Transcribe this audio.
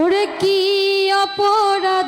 ওরে কি অপরাধ?